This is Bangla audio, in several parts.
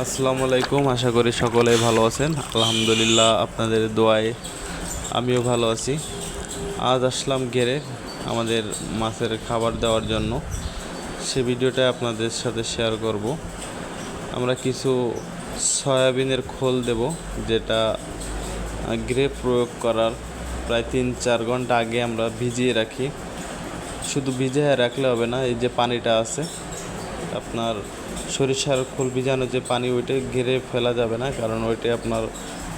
আসসালামু আলাইকুম, আশা করি সকলেই ভালো আছেন। আলহামদুলিল্লাহ আপনাদের দোয়ায় আমিও ভালো আছি। আজ আসলাম ঘেরে আমাদের মাছের খাবার দেওয়ার জন্য। সে ভিডিওটা আপনাদের সাথে শেয়ার করব। আমরা কিছু সয়াবিনের খোল দেব, যেটা গ্রে প্রয়োগ করার প্রায় তিন চার ঘণ্টা আগে আমরা ভিজিয়ে রাখি। শুধু ভিজিয়ে রাখলে হবে না, এই যে পানিটা আছে আপনার সরিষার খোল ভিজানো যে পানি, ওইটা ঘেরে ফেলা যাবে না, কারণ ওইটা আপনার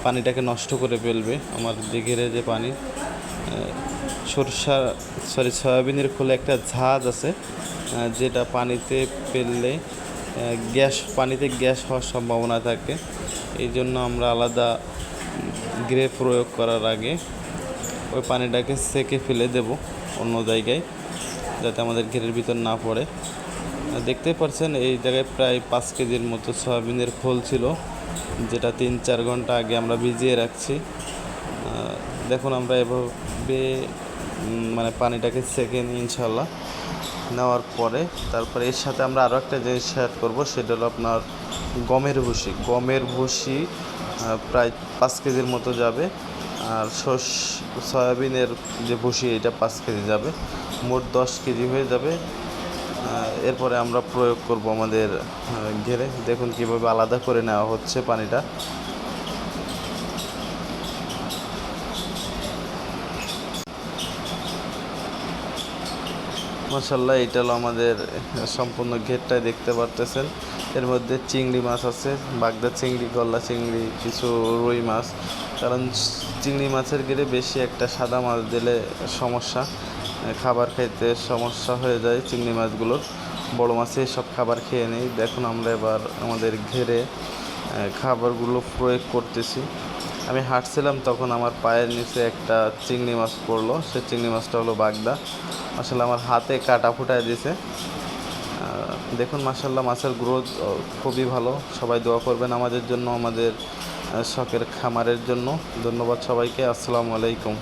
পানিটাকে নষ্ট করে ফেলবে। আমার যে ঘেরে যে পানি সরষা, সরি, সয়াবিনের খোলে একটা ঝাঁজ আছে যেটা পানিতে ফেললে গ্যাস, পানিতে গ্যাস হওয়ার সম্ভাবনা থাকে। এই জন্য আমরা আলাদা গ্রে প্রয়োগ করার আগে ওই পানিটাকে সেকে ফেলে দেব অন্য জায়গায়, যাতে আমাদের ঘেরের ভিতর না পড়ে। আর দেখতেই পাচ্ছেন এই জায়গায় প্রায় পাঁচ কেজির মতো সয়াবিনের খোল ছিল, যেটা তিন চার ঘণ্টা আগে আমরা ভিজিয়ে রাখছি। দেখুন, আমরা এভাবে মানে পানিটাকে সেকে নিই ইনশাল্লাহ নেওয়ার পরে, তারপরে এর সাথে আমরা আরও একটা জিনিস শেয়ার করব, সেটা হলো আপনার গমের ভুসি। গমের ভুসি প্রায় পাঁচ কেজির মতো যাবে, আর শস সয়াবিনের যে ভুসি, এটা পাঁচ কেজি যাবে। মোট দশ কেজি হয়ে যাবে। এরপরে আমরা প্রয়োগ করব আমাদের ঘেরে। দেখুন কীভাবে আলাদা করে নেওয়া হচ্ছে পানিটা। মাসাল্লাহ এটা হলো আমাদের সম্পূর্ণ ঘেরটাই দেখতে পারতেছেন। এর মধ্যে চিংড়ি মাছ আছে, বাগদা চিংড়ি, গল্লা চিংড়ি, কিছু রুই মাছ। কারণ চিংড়ি মাছের ঘেরে বেশি একটা সাদা মাছ দিলে সমস্যা। খাবার খেতে সমস্যা হয়ে যায় চিংড়ি মাছগুলোর বড় মাছে সব খাবার খেয়ে নেই। দেখুন আমরা এবার আমাদের ঘেরে খাবারগুলো প্রয়োগ করতেছি। আমি হাঁটছিলাম তখন আমার পায়ের নিচে একটা চিংড়ি মাছ পড়ল। সে চিংড়ি মাছটা হলো বাগদা। আসলে আমার হাতে কাটা ফুটায় আহ, দেখুন মাসাল্লাহ মাছের গ্রোথ খুবই ভালো। সবাই দোয়া করবেন আমাদের জন্য আমাদের শখের খামারের জন্য। ধন্যবাদ সবাইকে। আসসালামু আলাইকুম।